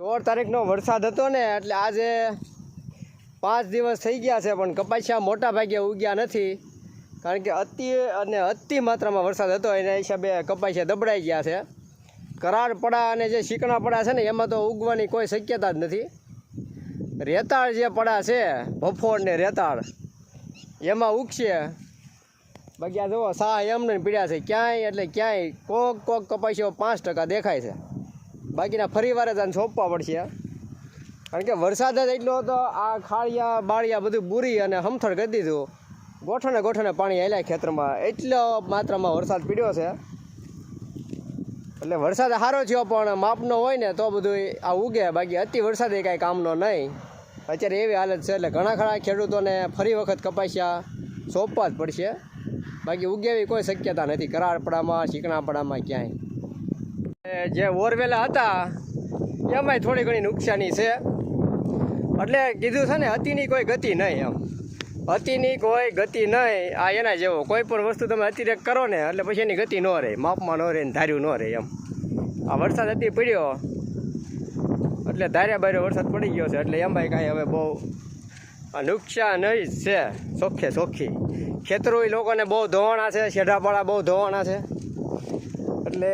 સોળ તારીખનો વરસાદ હતો ને, એટલે આજે પાંચ દિવસ થઈ ગયા છે, પણ કપાસિયા મોટા ભાગે ઉગ્યા નથી. કારણ કે અતિ અને અતિ માત્રામાં વરસાદ હતો, એના હિસાબે કપાસિયા દબડાઈ ગયા છે. કરાર પડા અને જે શીકણા પડા છે ને, એમાં તો ઉગવાની કોઈ શક્યતા જ નથી. રેતાળ જે પડા છે, ભફોડ ને રેતાળ, એમાં ઉગશે. બાકી આ જુઓ, સાહ એમને પીડ્યા છે. ક્યાંય એટલે ક્યાંય કોક કોક કપાસીઓ પાંચ ટકા દેખાય છે. બાકીના ફરી વારે તને સોંપવા પડશે કારણ કે વરસાદ જ એટલો હતો, આ ખાળિયા, બાળિયા બધું બુરી અને હમથળ કરી દીધું. ગોઠણે ગોઠણે પાણી આવેલા ખેતરમાં. એટલો માત્રામાં વરસાદ પીડ્યો છે. એટલે વરસાદ સારો થયો, પણ માપનો હોય ને તો બધું આ ઉગે. બાકી અતિ વરસાદ એ કાંઈ કામનો નહીં. અત્યારે એવી હાલત છે, એટલે ઘણા ખરા ખેડૂતોને ફરી વખત કપાસિયા સોંપવા જ પડશે. બાકી ઉગેવી કોઈ શક્યતા નથી. કરારપડામાં ચીકણાપડામાં ક્યાંય. જે બોરવેલા હતા, એમાંય થોડી ઘણી નુકસાની છે. એટલે કીધું છે ને, અતિની કોઈ ગતિ નહીં એમ. અતિની કોઈ ગતિ નહીં. આ એના જેવો કોઈ પણ વસ્તુ તમે અતિરેક કરો ને, એટલે પછી એની ગતિ ન રહે, માપમાં ન રહે ને ધાર્યું ન રહે એમ. આ વરસાદ અતિ પડ્યો, એટલે ધાર્યા બાર્યો વરસાદ પડી ગયો છે, એટલે એમાંય કાંઈ હવે બહુ નુકસાન જ છે, ચોખ્ખે ચોખ્ખી. ખેતરો લોકોને બહુ ધોવાણા છે, શેઢાપાળા બહુ ધોવાણા છે. એટલે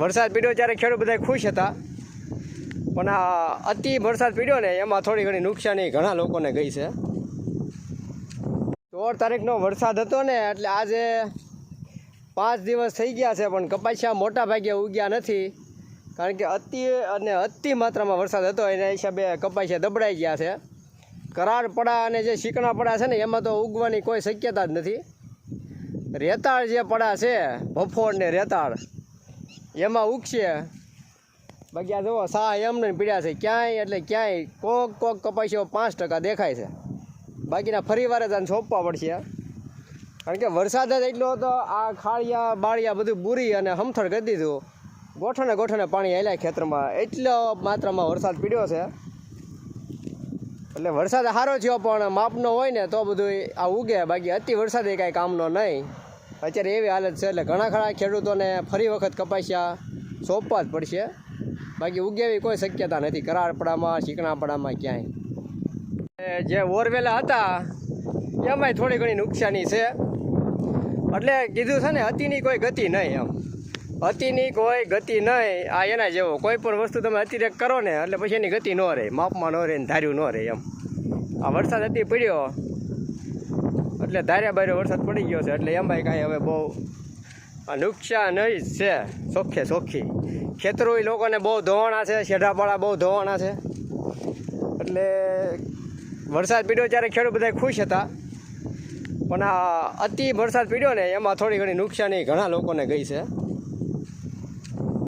વરસાદ પીડ્યો ત્યારે ખેડૂત બધા ખુશ હતા. પણ આ અતિ વરસાદ પીડ્યો ને એમાં થોડી ઘણી નુકસાની ઘણા લોકોને ગઈ છે. સોળ તારીખનો વરસાદ હતો ને એટલે આજે પાંચ દિવસ થઈ ગયા છે પણ કપાસિયા મોટા ભાગે ઉગ્યા નથી. કારણ કે અતિ અને અતિ માત્રામાં વરસાદ હતો એના હિસાબે કપાસિયા દબડાઈ ગયા છે. કરાર પડા અને જે શીકણા પડા છે ને એમાં તો ઉગવાની કોઈ શક્યતા જ નથી. રેતાળ જે પડા છે, ભફોડ ને રેતાળ. એમાં ઉગશે. બાકી આ જુઓ, સા એમને પીડ્યા છે. ક્યાંય એટલે ક્યાંય કોક કોક કપાસીઓ પાંચ ટકા દેખાય છે. બાકીના ફરી વારે જ સોંપવા પડશે. કારણ કે વરસાદ જ એટલો હતો, આ ખાળિયા, બાળિયા બધું બુરી અને હમથળ કરી દીધું. ગોઠણે ગોઠણે પાણી હેલાય ખેતરમાં. એટલો માત્રામાં વરસાદ પીડ્યો છે. એટલે વરસાદ સારો થયો, પણ માપનો હોય ને તો બધું આ ઉગે. બાકી અતિ વરસાદે કાંઈ કામનો નહીં. અત્યારે એવી હાલત છે એટલે ઘણા ખરા ખેડૂતોને ફરી વખત કપાસિયા સોંપવા જ પડશે. બાકી ઉગેવી કોઈ શક્યતા નથી, કરારપડામાં, શીકણાપડામાં ક્યાંય. જે ઓરવેલા હતા, એમાંય થોડી ઘણી નુકસાની છે. એટલે કીધું છે ને, અતિની કોઈ ગતિ નહીં એમ. અતિની કોઈ ગતિ નહીં, આ એના જેવો. કોઈ પણ વસ્તુ તમે અતિરેક કરો ને, એટલે પછી એની ગતિ ન રહે, માપમાં ન રહે ને ધાર્યું ન રહે એમ. આ વરસાદ અતિ પડ્યો એટલે ધારે બારે વરસાદ પડી ગયો છે. એટલે એમાંય કાંઈ હવે બહુ નુકસાન જ છે. ચોખ્ખે ચોખ્ખી. ખેતરો એ લોકોને બહુ ધોવાણા છે, શેઢાપાળા બહુ ધોવાણા છે. એટલે વરસાદ પીડ્યો ત્યારે ખેડૂત બધા ખુશ હતા. પણ આ અતિ વરસાદ પીડ્યો ને, એમાં થોડી ઘણી નુકસાની ઘણા લોકોને ગઈ છે.